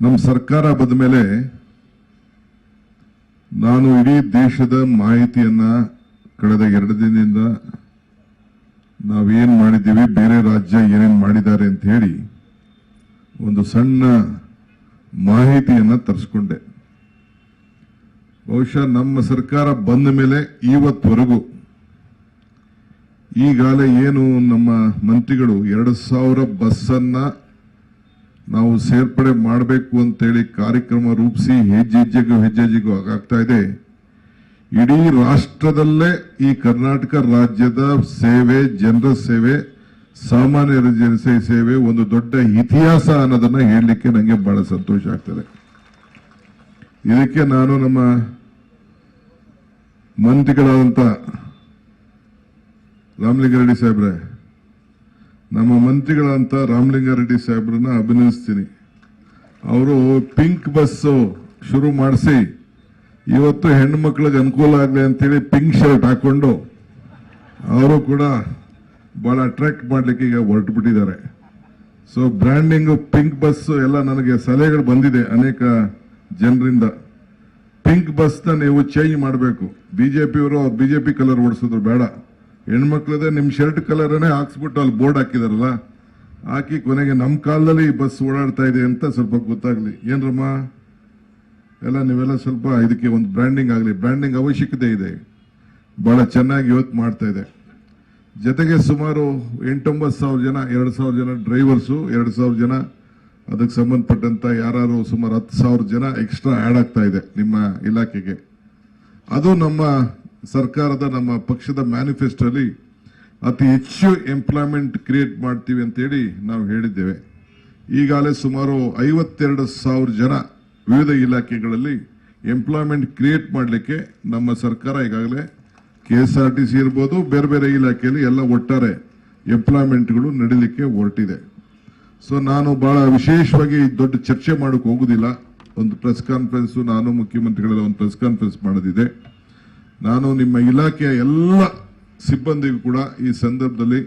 ನಮ್ಮ ಸರ್ಕಾರ ಬಂದ ಮೇಲೆ ನಾನು ಇಡೀ ದೇಶದ ಮಾಹಿತಿಯನ್ನ ಕಳೆದ ಎರಡು ದಿನದಿಂದ ನಾವೇನ್ ಮಾಡಿದ್ದೀವಿ, ಬೇರೆ ರಾಜ್ಯ ಏನೇನು ಮಾಡಿದ್ದಾರೆ ಅಂತ ಹೇಳಿ ಒಂದು ಸಣ್ಣ ಮಾಹಿತಿಯನ್ನ ತರಿಸ್ಕೊಂಡೆ. ಬಹುಶಃ ನಮ್ಮ ಸರ್ಕಾರ ಬಂದ ಮೇಲೆ ಇವತ್ತವರೆಗೂ ಈಗಾಗಲೇ ಏನು ನಮ್ಮ ಮಂತ್ರಿಗಳು ಎರಡು ಸಾವಿರ ಬಸ್ಸನ್ನ ನಾವು ಸೇರ್ಪಡೆ ಮಾಡಬೇಕು ಅಂತೇಳಿ ಕಾರ್ಯಕ್ರಮ ರೂಪಿಸಿ ಹೆಜ್ಜೆ ಹೆಜ್ಜೆಗೂ ಹೆಜ್ಜೆ ಹೆಜ್ಜೆಗೂ ಆಗ್ತಾ ಇದೆ. ಇಡೀ ರಾಷ್ಟ್ರದಲ್ಲೇ ಈ ಕರ್ನಾಟಕ ರಾಜ್ಯದ ಸೇವೆ, ಜನರ ಸೇವೆ, ಸಾಮಾನ್ಯರ ಜನ ಸೇವೆ ಒಂದು ದೊಡ್ಡ ಇತಿಹಾಸ ಅನ್ನೋದನ್ನ ಹೇಳಲಿಕ್ಕೆ ನನಗೆ ಬಹಳ ಸಂತೋಷ ಆಗ್ತದೆ. ಇದಕ್ಕೆ ನಾನು ನಮ್ಮ ಮಂತ್ರಿಗಳಾದಂಥ ರಾಮಲಿಂಗಾರೆಡ್ಡಿ ಸಾಹೇಬ್ರೆ ನಮ್ಮ ಮಂತ್ರಿಗಳಂತ ರಾಮಲಿಂಗಾರೆಡ್ಡಿ ಸಾಹೇಬ್ರನ್ನ ಅಭಿನಂದಿಸ್ತೀನಿ. ಅವರು ಪಿಂಕ್ ಬಸ್ ಶುರು ಮಾಡಿಸಿ, ಇವತ್ತು ಹೆಣ್ಣು ಮಕ್ಕಳಿಗೆ ಅನುಕೂಲ ಆಗಲಿ ಅಂತೇಳಿ ಪಿಂಕ್ ಶರ್ಟ್ ಹಾಕೊಂಡು ಅವರು ಕೂಡ ಭಾಳ ಅಟ್ರಾಕ್ಟ್ ಮಾಡಲಿಕ್ಕೆ ಈಗ ಹೊರಟು ಬಿಟ್ಟಿದ್ದಾರೆ ಸೊ ಬ್ರ್ಯಾಂಡಿಂಗು ಪಿಂಕ್ ಬಸ್ ಎಲ್ಲ ನನಗೆ ಸಲಹೆಗಳು ಬಂದಿದೆ ಅನೇಕ ಜನರಿಂದ. ಪಿಂಕ್ ಬಸ್ನ ನೀವು ಚೇಂಜ್ ಮಾಡಬೇಕು. ಬಿ ಜೆ ಪಿಯವರು ಬಿ ಜೆ ಪಿ ಕಲರ್ ಓಡಿಸಿದ್ರು, ಬೇಡ. ಹೆಣ್ಮಕ್ಳದೇ ನಿಮ್ಮ ಶರ್ಟ್ ಕಲರನ್ನೇ ಹಾಕ್ಸ್ಬಿಟ್ಟು ಅಲ್ಲಿ ಬೋರ್ಡ್ ಹಾಕಿದಾರಲ್ಲ, ಹಾಕಿ ಕೊನೆಗೆ ನಮ್ಮ ಕಾಲದಲ್ಲಿ ಈ ಬಸ್ ಓಡಾಡ್ತಾ ಇದೆ ಅಂತ ಸ್ವಲ್ಪ ಗೊತ್ತಾಗ್ಲಿ. ಏನ್ರಮ್ಮ? ಎಲ್ಲ ನೀವೆಲ್ಲ ಸ್ವಲ್ಪ ಇದಕ್ಕೆ ಒಂದು ಬ್ರ್ಯಾಂಡಿಂಗ್ ಆಗಲಿ. ಬ್ರ್ಯಾಂಡಿಂಗ್ ಅವಶ್ಯಕತೆ ಇದೆ. ಬಹಳ ಚೆನ್ನಾಗಿ ಇವತ್ತು ಮಾಡ್ತಾ ಇದೆ. ಜೊತೆಗೆ ಸುಮಾರು ಎಂಟೊಂಬತ್ತು ಸಾವಿರ ಜನ, ಎರಡು ಸಾವಿರ ಜನ ಡ್ರೈವರ್ಸು ಎರಡು ಸಾವಿರ ಜನ ಅದಕ್ಕೆ ಸಂಬಂಧಪಟ್ಟಂತ ಯಾರು ಸುಮಾರು ಹತ್ತು ಸಾವಿರ ಜನ ಎಕ್ಸ್ಟ್ರಾ ಆ್ಯಡ್ ಆಗ್ತಾ ಇದೆ ನಿಮ್ಮ ಇಲಾಖೆಗೆ. ಅದು ನಮ್ಮ ಸರ್ಕಾರದ ನಮ್ಮ ಪಕ್ಷದ ಮ್ಯಾನಿಫೆಸ್ಟೋಲಿ ಅತಿ ಹೆಚ್ಚು ಎಂಪ್ಲಾಯ್ಮೆಂಟ್ ಕ್ರಿಯೇಟ್ ಮಾಡ್ತೀವಿ ಅಂತೇಳಿ ನಾವು ಹೇಳಿದ್ದೇವೆ. ಈಗಾಗಲೇ ಸುಮಾರು ಐವತ್ತೆರಡು ಸಾವಿರ ಜನ ವಿವಿಧ ಇಲಾಖೆಗಳಲ್ಲಿ ಎಂಪ್ಲಾಯ್ಮೆಂಟ್ ಕ್ರಿಯೇಟ್ ಮಾಡಲಿಕ್ಕೆ ನಮ್ಮ ಸರ್ಕಾರ ಈಗಾಗಲೇ K S R T C ಇರ್ಬೋದು, ಬೇರೆ ಬೇರೆ ಇಲಾಖೆಯಲ್ಲಿ ಎಲ್ಲ ಒಟ್ಟಾರೆ ಎಂಪ್ಲಾಯ್ಮೆಂಟ್ಗಳು ನಡೀಲಿಕ್ಕೆ ಹೊರಟಿದೆ. ಸೊ ನಾನು ಭಾಳ ವಿಶೇಷವಾಗಿ ದೊಡ್ಡ ಚರ್ಚೆ ಮಾಡೋಕ್ಕೆ ಹೋಗೋದಿಲ್ಲ. ಒಂದು ಪ್ರೆಸ್ ಕಾನ್ಫರೆನ್ಸು, ನಾನು ಮುಖ್ಯಮಂತ್ರಿಗಳೆಲ್ಲ ಒಂದು ಪ್ರೆಸ್ ಕಾನ್ಫರೆನ್ಸ್ ಮಾಡೋದಿದೆ. ನಾನು ನಿಮ್ಮ ಇಲಾಖೆಯ ಎಲ್ಲ ಸಿಬ್ಬಂದಿಗೂ ಕೂಡ ಈ ಸಂದರ್ಭದಲ್ಲಿ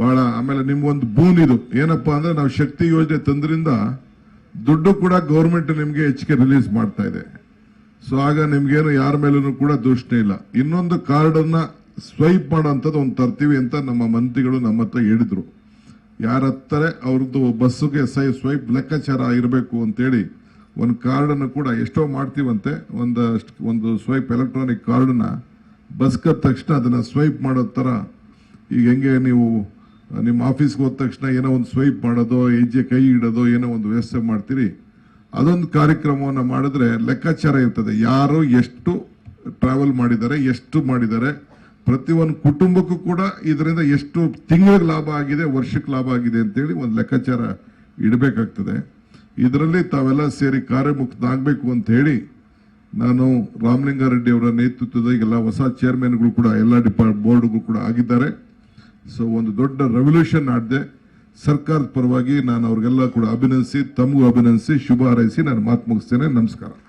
ಬಹಳ ಆಮೇಲೆ ನಿಮ್ಗೊಂದು ಬೂನ್ ಇದು. ಏನಪ್ಪಾ ಅಂದ್ರೆ ನಾವು ಶಕ್ತಿ ಯೋಜನೆ ತಂದ್ರಿಂದ ದುಡ್ಡು ಕೂಡ ಗೌರ್ಮೆಂಟ್ ನಿಮ್ಗೆ ಹೆಚ್ಚಿಗೆ ರಿಲೀಸ್ ಮಾಡ್ತಾ ಇದೆ. ಸೊ ಆಗ ನಿಮ್ಗೇನು ಯಾರ ಮೇಲೂ ಕೂಡ ದೂಷಣೆ ಇಲ್ಲ. ಇನ್ನೊಂದು ಕಾರ್ಡ್ ಅನ್ನ ಸ್ವೈಪ್ ಮಾಡೋಂಥದ್ದು ಒಂದು ತರ್ತೀವಿ ಅಂತ ನಮ್ಮ ಮಂತ್ರಿಗಳು ನಮ್ಮ ಹತ್ರ ಹೇಳಿದ್ರು. ಯಾರ ಹತ್ತಾರೆ ಅವ್ರದ್ದು ಬಸ್ಸುಗೆ ಸೈ ಸ್ವೈಪ್ ಲೆಕ್ಕಾಚಾರ ಇರಬೇಕು ಅಂತೇಳಿ ಒಂದು ಕಾರ್ಡನ್ನು ಕೂಡ ಎಷ್ಟೋ ಮಾಡ್ತೀವಂತೆ. ಒಂದು ಒಂದು ಸ್ವೈಪ್ ಎಲೆಕ್ಟ್ರಾನಿಕ್ ಕಾರ್ಡನ್ನ ಬಸ್ ಕದ ತಕ್ಷಣ ಅದನ್ನು ಸ್ವೈಪ್ ಮಾಡೋ ಥರ ಈಗ ಹೆಂಗೆ ನೀವು, ನಿಮ್ಮ ಆಫೀಸ್ಗೆ ಹೋದ ತಕ್ಷಣ ಏನೋ ಒಂದು ಸ್ವೈಪ್ ಮಾಡೋದು ಹೆಜ್ಜೆ ಕೈ ಇಡೋದು ಏನೋ ಒಂದು ವ್ಯವಸ್ಥೆ ಮಾಡ್ತೀರಿ. ಅದೊಂದು ಕಾರ್ಯಕ್ರಮವನ್ನು ಮಾಡಿದ್ರೆ ಲೆಕ್ಕಾಚಾರ ಇರ್ತದೆ. ಯಾರು ಎಷ್ಟು ಟ್ರಾವೆಲ್ ಮಾಡಿದ್ದಾರೆ, ಎಷ್ಟು ಮಾಡಿದ್ದಾರೆ. ಪ್ರತಿಯೊಂದು ಕುಟುಂಬಕ್ಕೂ ಕೂಡ ಇದರಿಂದ ಎಷ್ಟು ತಿಂಗಳಿಗೆ ಲಾಭ ಆಗಿದೆ, ವರ್ಷಕ್ಕೆ ಲಾಭ ಆಗಿದೆ ಅಂತೇಳಿ ಒಂದು ಲೆಕ್ಕಾಚಾರ ಇಡಬೇಕಾಗ್ತದೆ. ಇದರಲ್ಲಿ ತಾವೆಲ್ಲ ಸೇರಿ ಕಾರ್ಯಮುಕ್ತನಾಗಬೇಕು ಅಂತ ಹೇಳಿ ನಾನು ರಾಮಲಿಂಗಾರೆಡ್ಡಿ ಅವರ ನೇತೃತ್ವದ ಎಲ್ಲ ಹೊಸ ಚೇರ್ಮನ್ಗಳು ಕೂಡ, ಎಲ್ಲ ಡಿಪಾರ್ಟ್ ಬೋರ್ಡ್ಗಳು ಕೂಡ ಆಗಿದ್ದಾರೆ. ಸೊ ಒಂದು ದೊಡ್ಡ ರೆವಲ್ಯೂಷನ್ ಆಡಿದೆ, ಸರ್ಕಾರದ ಪರವಾಗಿ ನಾನು ಅವ್ರಿಗೆಲ್ಲ ಕೂಡ ಅಭಿನಂದಿಸಿ, ತಮಗೂ ಅಭಿನಂದಿಸಿ, ಶುಭ ಹಾರೈಸಿ, ನಾನು ಮಾತು ಮುಗಿಸ್ತೇನೆ. ನಮಸ್ಕಾರ.